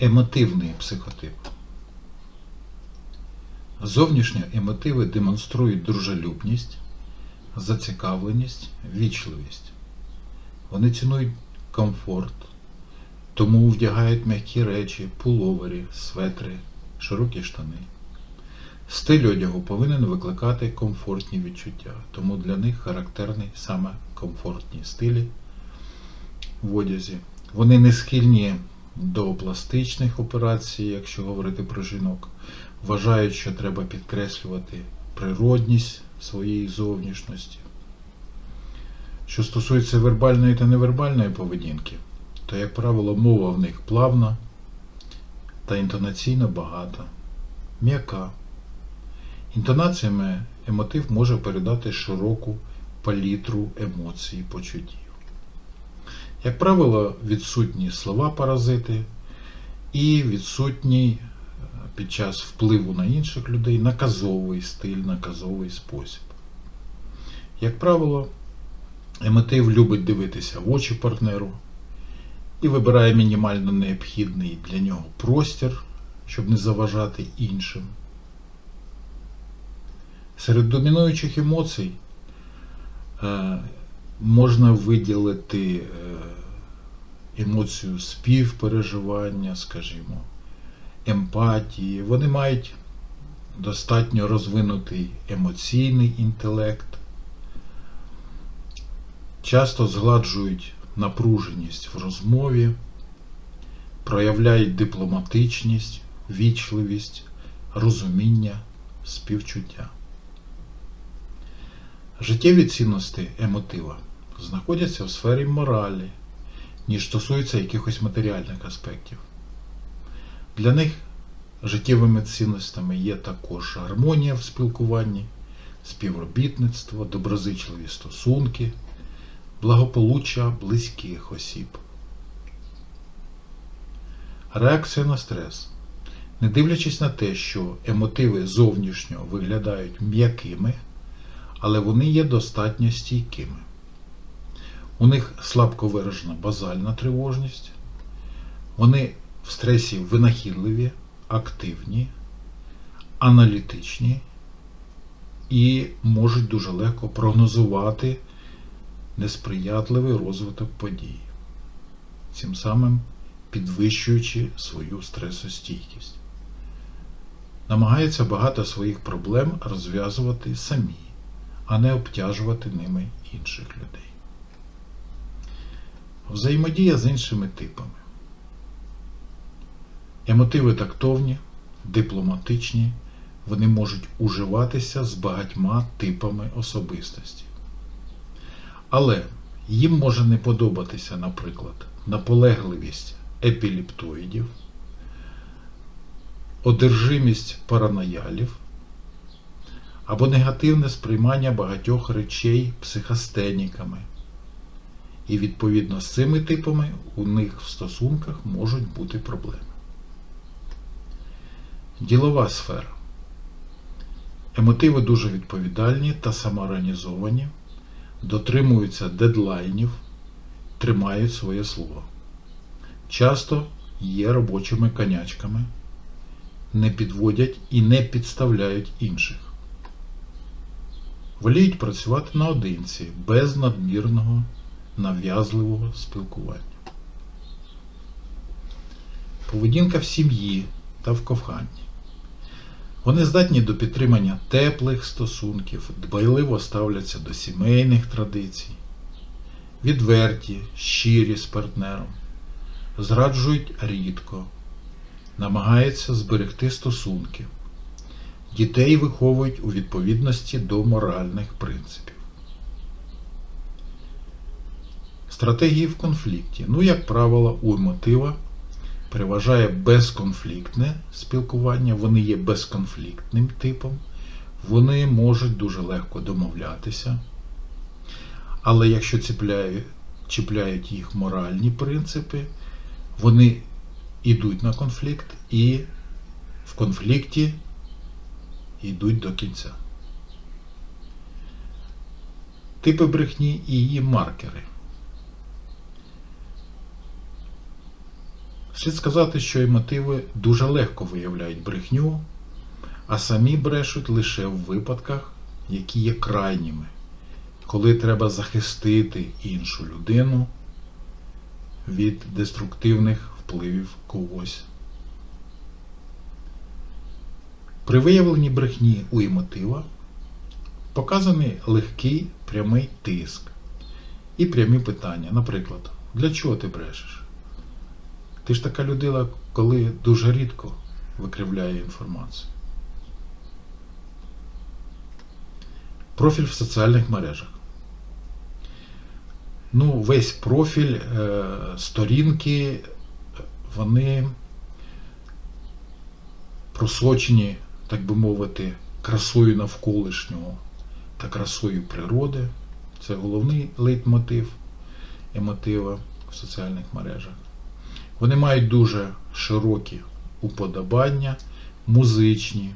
Емотивний психотип. Зовнішньо емотиви демонструють дружелюбність, зацікавленість, вічливість. Вони цінують комфорт, тому вдягають м'які речі, пуловері, светри, широкі штани. Стиль одягу повинен викликати комфортні відчуття, тому для них характерний саме комфортні стилі в одязі. Вони не схильні до пластичних операцій, якщо говорити про жінок. Вважають, що треба підкреслювати природність своєї зовнішності. Що стосується вербальної та невербальної поведінки, то, як правило, мова в них плавна та інтонаційно багата, м'яка. Інтонаціями емотив може передати широку палітру емоцій і почуттів. Як правило, відсутні слова-паразити і відсутній е, під час впливу на інших людей наказовий стиль, наказовий спосіб. Як правило, емотив любить дивитися в очі партнеру і вибирає мінімально необхідний для нього простір, щоб не заважати іншим. Серед домінуючих емоцій е, можна виділити е, емоцію співпереживання, скажімо, емпатії. Вони мають достатньо розвинутий емоційний інтелект, часто згладжують напруженість в розмові, проявляють дипломатичність, вічливість, розуміння, співчуття. Життєві цінності емотива знаходяться в сфері моралі, ніж стосуються якихось матеріальних аспектів. Для них життєвими цінностями є також гармонія в спілкуванні, співробітництво, доброзичливі стосунки, благополуччя близьких осіб. Реакція на стрес. Не дивлячись на те, що емотиви зовнішньо виглядають м'якими, але вони є достатньо стійкими. У них слабко виражена базальна тривожність, вони в стресі винахідливі, активні, аналітичні і можуть дуже легко прогнозувати несприятливий розвиток подій, цим самим підвищуючи свою стресостійкість. Намагаються багато своїх проблем розв'язувати самі а не обтяжувати ними інших людей. Взаємодія з іншими типами. Емотиви тактовні, дипломатичні, вони можуть уживатися з багатьма типами особистості. Але їм може не подобатися, наприклад, наполегливість епіліптоїдів, одержимість параноялів або негативне сприймання багатьох речей психостеніками. І відповідно з цими типами у них в стосунках можуть бути проблеми. Ділова сфера. Емотиви дуже відповідальні та самоорганізовані, дотримуються дедлайнів, тримають своє слово. Часто є робочими конячками, не підводять і не підставляють інших воліють працювати наодинці, без надмірного нав'язливого спілкування. Поведінка в сім'ї та в коханні. Вони здатні до підтримання теплих стосунків, дбайливо ставляться до сімейних традицій, відверті, щирі з партнером, зраджують рідко, намагаються зберегти стосунки. Дітей виховують у відповідності до моральних принципів. Стратегії в конфлікті. Ну, як правило, у мотива переважає безконфліктне спілкування, вони є безконфліктним типом, вони можуть дуже легко домовлятися. Але якщо чіпляють, чіпляють їх моральні принципи, вони йдуть на конфлікт і в конфлікті йдуть до кінця. Типи брехні і її маркери. Слід сказати, що емотиви дуже легко виявляють брехню, а самі брешуть лише в випадках, які є крайніми, коли треба захистити іншу людину від деструктивних впливів когось. При виявленні брехні у емотива показаний легкий прямий тиск і прямі питання. Наприклад, для чого ти брешеш? Ти ж така людина, коли дуже рідко викривляє інформацію. Профіль в соціальних мережах. Ну, весь профіль, е, сторінки, вони просочені, так би мовити, красою навколишнього та красою природи. Це головний лейтмотив емотива в соціальних мережах. Вони мають дуже широкі уподобання, музичні,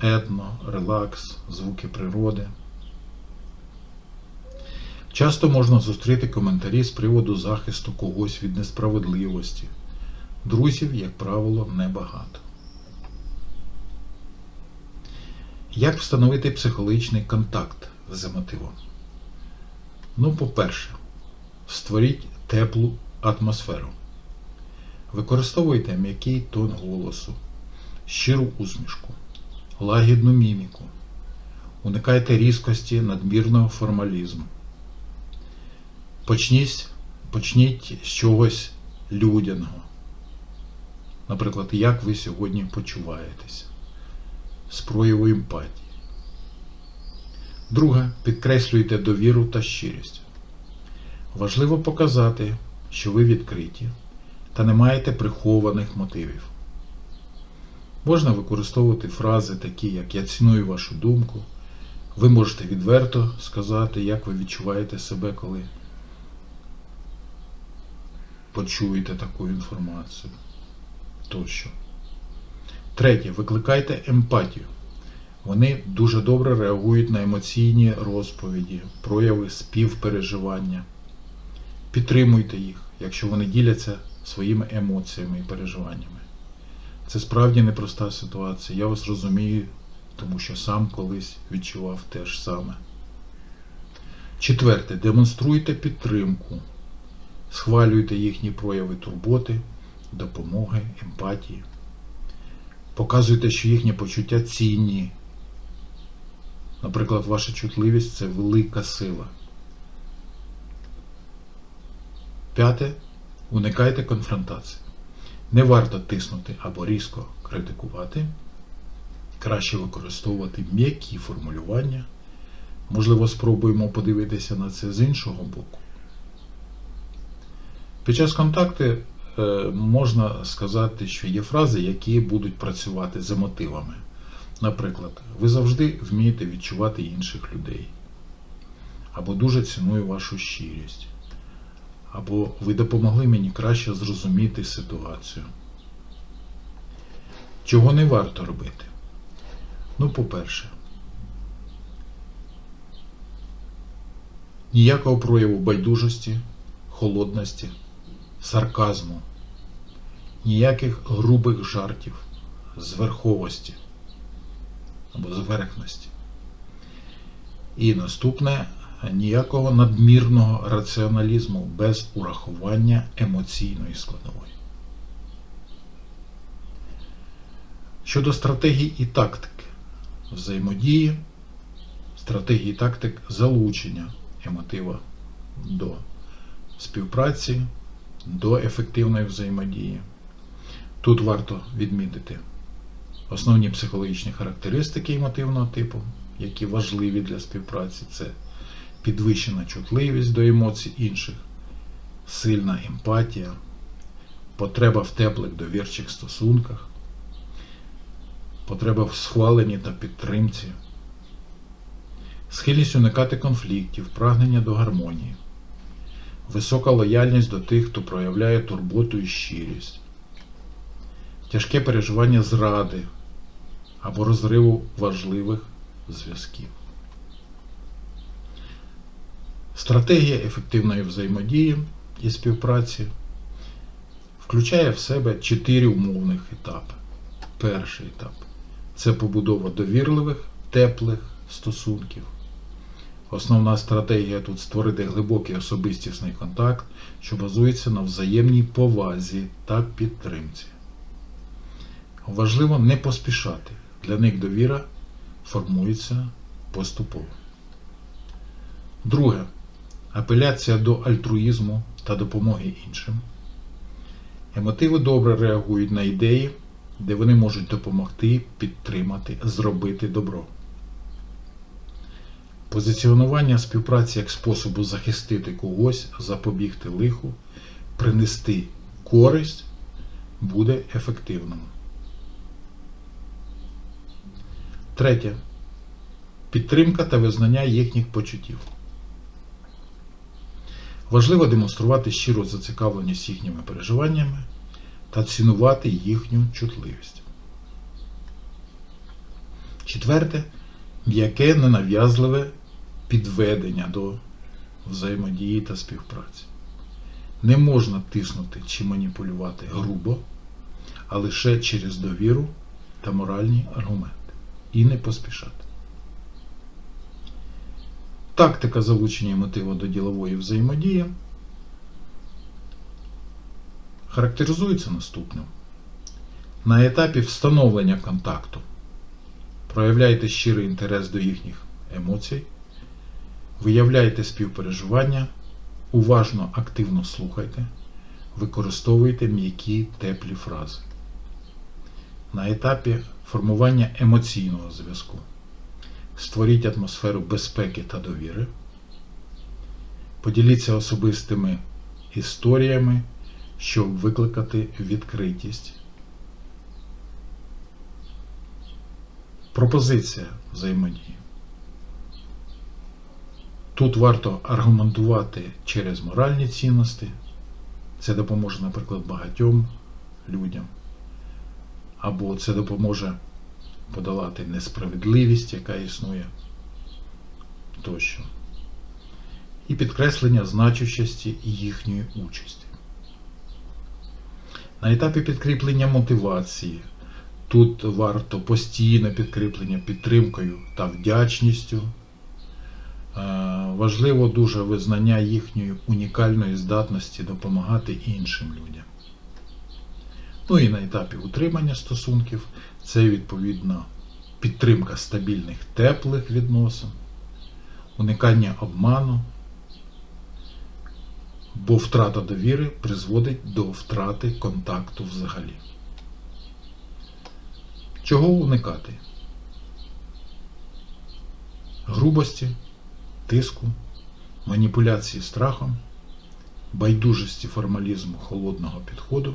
етно, релакс, звуки природи. Часто можна зустріти коментарі з приводу захисту когось від несправедливості. Друзів, як правило, небагато. Як встановити психологічний контакт з емотивом? Ну, по-перше, створіть теплу атмосферу. Використовуйте м'який тон голосу, щиру усмішку, лагідну міміку. Уникайте різкості надмірного формалізму. Почніть, почніть з чогось людяного. Наприклад, як ви сьогодні почуваєтеся з прояву емпатії. Друге, підкреслюйте довіру та щирість. Важливо показати, що ви відкриті та не маєте прихованих мотивів. Можна використовувати фрази такі, як Я ціную вашу думку. Ви можете відверто сказати, як ви відчуваєте себе, коли почуєте таку інформацію. Тощо. Третє. Викликайте емпатію. Вони дуже добре реагують на емоційні розповіді, прояви співпереживання. Підтримуйте їх, якщо вони діляться своїми емоціями і переживаннями. Це справді непроста ситуація. Я вас розумію, тому що сам колись відчував те ж саме. Четверте. Демонструйте підтримку. Схвалюйте їхні прояви турботи, допомоги, емпатії. Показуйте, що їхні почуття цінні. Наприклад, ваша чутливість це велика сила. П'яте. Уникайте конфронтації. Не варто тиснути або різко критикувати. Краще використовувати м'які формулювання. Можливо, спробуємо подивитися на це з іншого боку. Під час контакту е, можна сказати, що є фрази, які будуть працювати за мотивами. Наприклад, ви завжди вмієте відчувати інших людей. Або дуже ціную вашу щирість. Або ви допомогли мені краще зрозуміти ситуацію. Чого не варто робити? Ну, по-перше, ніякого прояву байдужості, холодності, сарказму, ніяких грубих жартів, зверховості або зверхності. І наступне ніякого надмірного раціоналізму без урахування емоційної складової. Щодо стратегій і тактики взаємодії, стратегії і тактик залучення емотива до співпраці, до ефективної взаємодії. Тут варто відмітити основні психологічні характеристики емотивного типу, які важливі для співпраці. Це підвищена чутливість до емоцій інших, сильна емпатія, потреба в теплих довірчих стосунках, потреба в схваленні та підтримці, схильність уникати конфліктів, прагнення до гармонії, висока лояльність до тих, хто проявляє турботу і щирість, тяжке переживання зради або розриву важливих зв'язків. Стратегія ефективної взаємодії і співпраці включає в себе чотири умовних етапи. Перший етап це побудова довірливих, теплих стосунків. Основна стратегія тут створити глибокий особистісний контакт, що базується на взаємній повазі та підтримці. Важливо не поспішати. Для них довіра формується поступово. Друге. Апеляція до альтруїзму та допомоги іншим. Емотиви добре реагують на ідеї, де вони можуть допомогти, підтримати, зробити добро. Позиціонування співпраці як способу захистити когось, запобігти лиху, принести користь буде ефективним. Третє. Підтримка та визнання їхніх почуттів. Важливо демонструвати щиру зацікавленість їхніми переживаннями та цінувати їхню чутливість. Четверте м'яке ненав'язливе підведення до взаємодії та співпраці. Не можна тиснути чи маніпулювати грубо, а лише через довіру та моральні аргументи. І не поспішати. Тактика залучення мотиву до ділової взаємодії характеризується наступним. На етапі встановлення контакту проявляйте щирий інтерес до їхніх емоцій, виявляйте співпереживання, уважно активно слухайте, використовуйте м'які теплі фрази. На етапі формування емоційного зв'язку створіть атмосферу безпеки та довіри, поділіться особистими історіями, щоб викликати відкритість. Пропозиція взаємодії. Тут варто аргументувати через моральні цінності. Це допоможе, наприклад, багатьом людям. Або це допоможе подолати несправедливість, яка існує тощо. І підкреслення значущості їхньої участі. На етапі підкріплення мотивації тут варто постійне підкріплення підтримкою та вдячністю. Е, Важливо дуже визнання їхньої унікальної здатності допомагати іншим людям. Ну і на етапі утримання стосунків це відповідно підтримка стабільних теплих відносин, уникання обману, бо втрата довіри призводить до втрати контакту взагалі. Чого уникати? Грубості, тиску, маніпуляції страхом, байдужості формалізму холодного підходу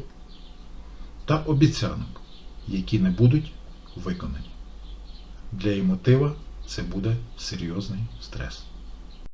та обіцянок, які не будуть виконані. Для емотива це буде серйозний стрес.